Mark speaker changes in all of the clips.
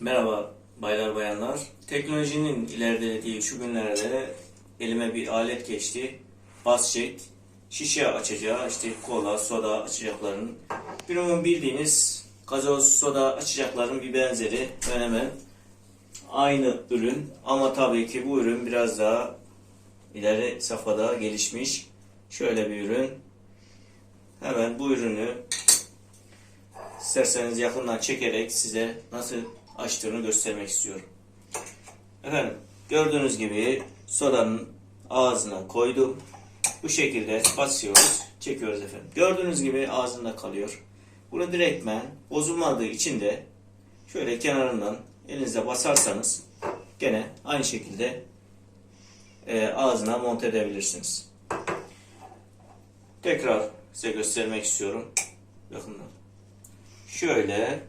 Speaker 1: Merhaba baylar bayanlar. Teknolojinin ilerlediği şu günlerde elime bir alet geçti. Basjet, şişe açacağı, işte kola, soda açacakların. Günümün bildiğiniz gazoz, soda açacakların bir benzeri. Hemen hemen aynı ürün ama tabii ki bu ürün biraz daha ileri safhada gelişmiş. Şöyle bir ürün. Hemen bu ürünü İsterseniz yakından çekerek size nasıl açtığını göstermek istiyorum. Efendim gördüğünüz gibi sodanın ağzına koydum. Bu şekilde basıyoruz, çekiyoruz efendim. Gördüğünüz gibi ağzında kalıyor. Bunu direktmen bozulmadığı için de şöyle kenarından elinizle basarsanız gene aynı şekilde e, ağzına monte edebilirsiniz. Tekrar size göstermek istiyorum. Yakından. Şöyle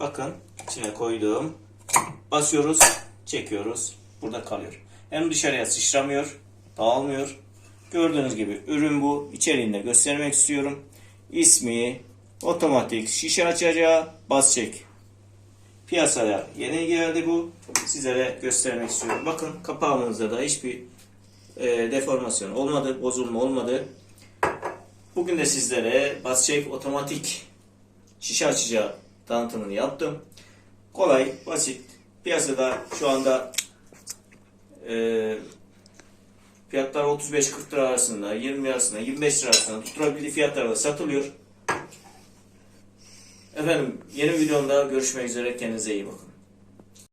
Speaker 1: bakın içine koydum. Basıyoruz, çekiyoruz. Burada kalıyor. Hem dışarıya sıçramıyor, dağılmıyor. Gördüğünüz gibi ürün bu. İçeriğinde göstermek istiyorum. İsmi otomatik şişe açacağı bas çek. Piyasaya yeni geldi bu. Sizlere göstermek istiyorum. Bakın kapağımızda da hiçbir e, deformasyon olmadı, bozulma olmadı. Bugün de sizlere bas çek otomatik şişe açacağı tanıtımını yaptım. Kolay, basit. Piyasada şu anda e, fiyatlar 35-40 lira arasında, 20 lira arasında, 25 lira arasında tutturabildiği fiyatlarda satılıyor. Efendim yeni videomda görüşmek üzere. Kendinize iyi bakın.